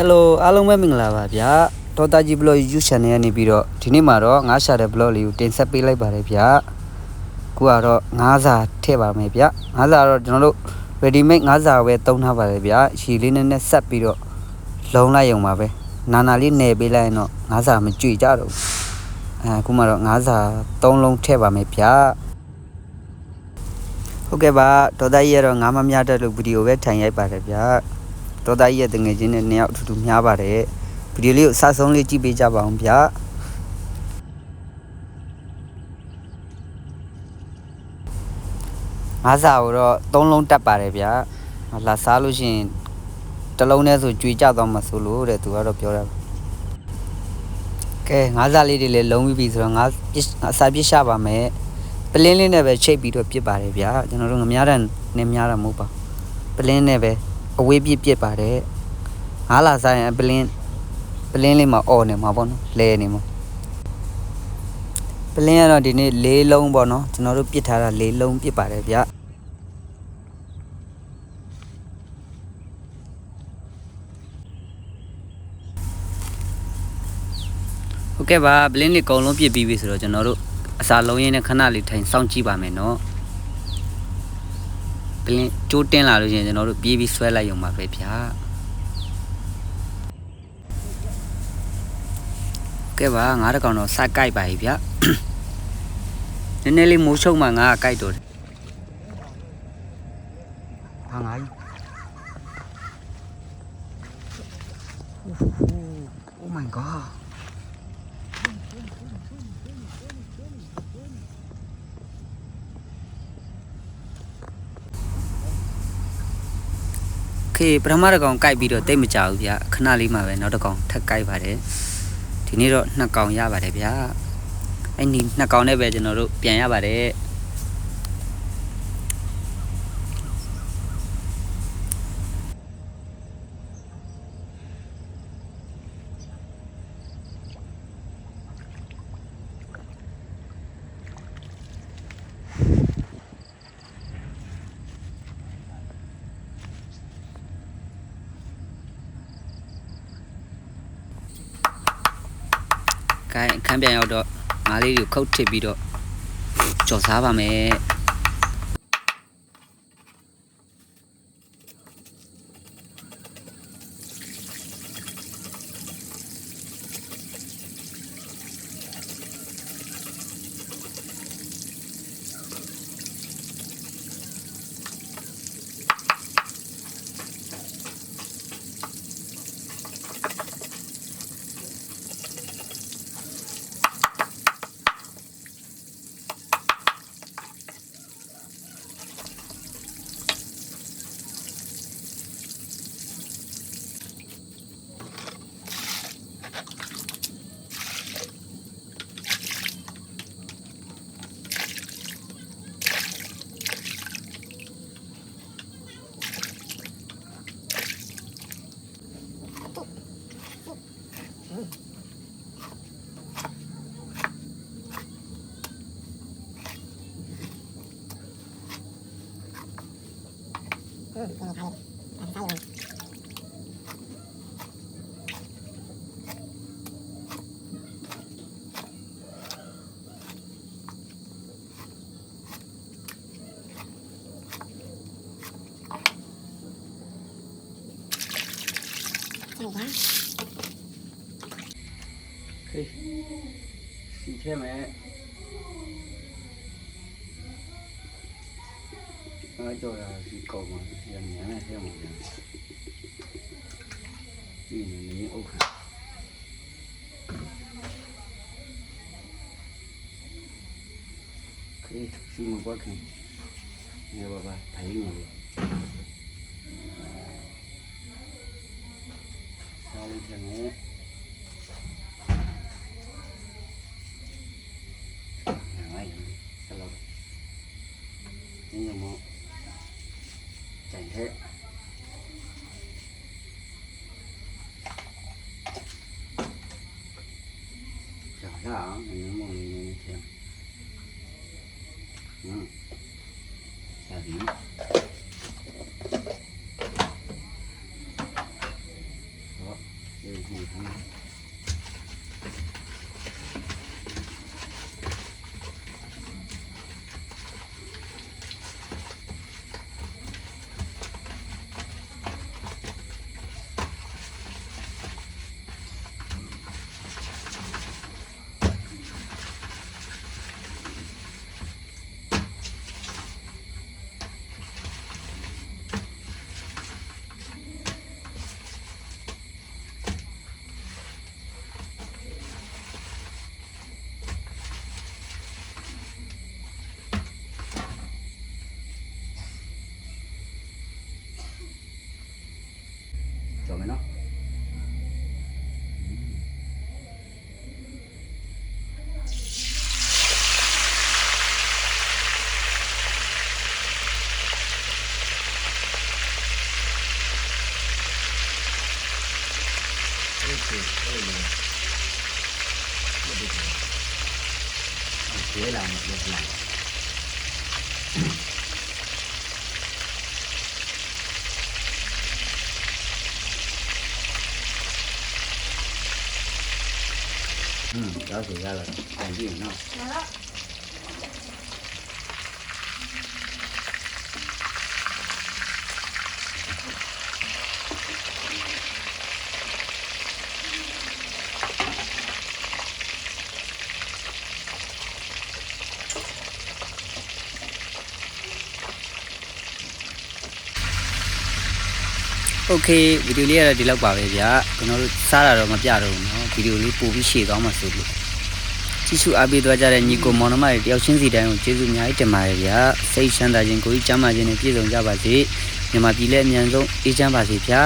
Hello အားလုံးပဲမင်္ဂလာပါဗျာဒေါ်တာကြီး blog YouTube channel ကနေပြီးတော့ဒီနေ့မှာတော့ငါးရှာတဲ့ blog လေးကိုတင်ဆက်ပေးလိုက်ပါတယ်ဗျာခုကတော့ငါးစာထည့်ပါမယ်ဗျာငါးစာတော့ကျွန်တော်တို့ ready made ငါးစာပဲတုံးထားပါတယ်ဗျာရှည်လေးနဲ့နဲ့ဆက်ပြီးတော့လုံလိုက်ရုံပါပဲနာနာလေးနယ်ပေးလိုက်ရင်တော့ငါးစာမကြွေကြတော့ဘူးအဲခုမှတော့ငါးစာ၃လုံးထည့်ပါမယ်ဗျာဟုတ်ကဲ့ပါဒေါ်တာကြီးကတော့ငါးမများတဲ့လို့ဗီဒီယိုပဲထိုင်ရိုက်ပါတယ်ဗျာ ဒေါ်သားကြီးရဲ့တငယ်ချင်းနဲ့နှစ်ယောက်အထူးထူးများပါတယ်ဗီဒီယိုလေးကိုအစဆုံးလေးကြည့်ပေးကြပါအောင်ဗျာငါးစာကိုတော့သုံးလုံးတက်ပါတယ်ဗျာလာစားလို့ရှိရင်တစ်လုံးနဲ့ဆိုကြွေကြသွားမှာဆိုလို့တဲ့သူကတော့ပြောတာကဲငါးစာလေးတွေလည်းလုံးပြီးပြီဆိုတော့ငါပစ်အစာပြစ်ရှာပါမယ်ပလင်းလေးနဲ့ပဲချိတ်ပြီးတော့ပြစ်ပါတယ်ဗျာကျွန်တော်တို့ငများတဲ့နဲ့များတာမဟုတ်ပါပလင်းနဲ့ပဲ အဝေးပြစ်ပြစ်ပါတယ်ငါးလာစားရင်ပလင်းပလင်းလေးမှာအော်နေမှာပေါ့နော်လဲနေမှာပလင်းကတော့ဒီနေ့၄လုံးပေါ့နော်ကျွန်တော်တို့ပြစ်ထားတာ၄လုံးပြစ်ပါတယ်ဗျဟုတ်ကဲ့ပါပလင်းလေးအကုန်လုံးပြစ်ပြီးပြီဆိုတော့ကျွန်တော်တို့အစာလုံးရင်းနဲ့ခဏလေးထိုင်စောင့်ကြည့်ပါမယ်နော် ပလင်းကျိုးတင်းလာလို့ရှိရင်ကျွန်တော်တို့ပြေးပြီးဆွဲလိုက်ရုံပါပဲဗျာကဲပါငါးတကောင်တော့စကြိုက်ပါပြီဗျာနည်းနည်းလေးမိုးချုံမှငါကကြိုက်တော့တယ်ဟာငါကြီး Oh my god ခေပထမတစ်ကောင်ကိုက်ပြီးတော့တိတ်မကြဘူးဗျာခဏလေးမှပဲနောက်တစ်ကောင်ထပ်ကိုက်ပါတယ်ဒီနေ့တော့နှစ်ကောင်ရပါတယ်ဗျာအဲ့ဒီနှစ်ကောင်နဲ့ပဲကျွန်တော်တို့ပြန်ရပါတယ် ခိုင်းအခန်းပြန်ရောက်တော့ငါးလေးတွေကိုခုတ်ထစ်ပြီးတော့ကြော်စားပါမယ် Ừ, cái này thay rồi. À, thay rồi. Hey. Chị thêm mẹ. nói cho là cầu mà dần nhé, này theo một nhé nhìn những ô hạt cái thực sự mà quá kì nghe bà bà thấy người sao lên thằng ấy hết chả ra thì nó mòn như thế ừ. chả gì đó đây là 别来了，别来。嗯，了解一下了，赶紧弄。来了。 โอเคဗီဒီယိုလေးကတော့ဒီလောက်ပါပဲဗျာကျွန်တော်တို့စားတာတော့မပြတော့ဘူးเนาะဗီဒီယိုလေးပို့ပြီးရှေ့သွားမှာဆိုလို့ကြည့်ရှုအားပေးသွားကြတဲ့ညီကိုမောင်နှမတွေတယောက်ချင်းစီတိုင်းကိုကျေးဇူးအများကြီးတင်ပါတယ်ဗျာစိတ်ချမ်းသာခြင်းကိုယ်ကြီးကျမ်းမာခြင်းနဲ့ပြည့်စုံကြပါစေမြန်မာပြည်လည်းအမြန်ဆုံးအေးချမ်းပါစေဗျာ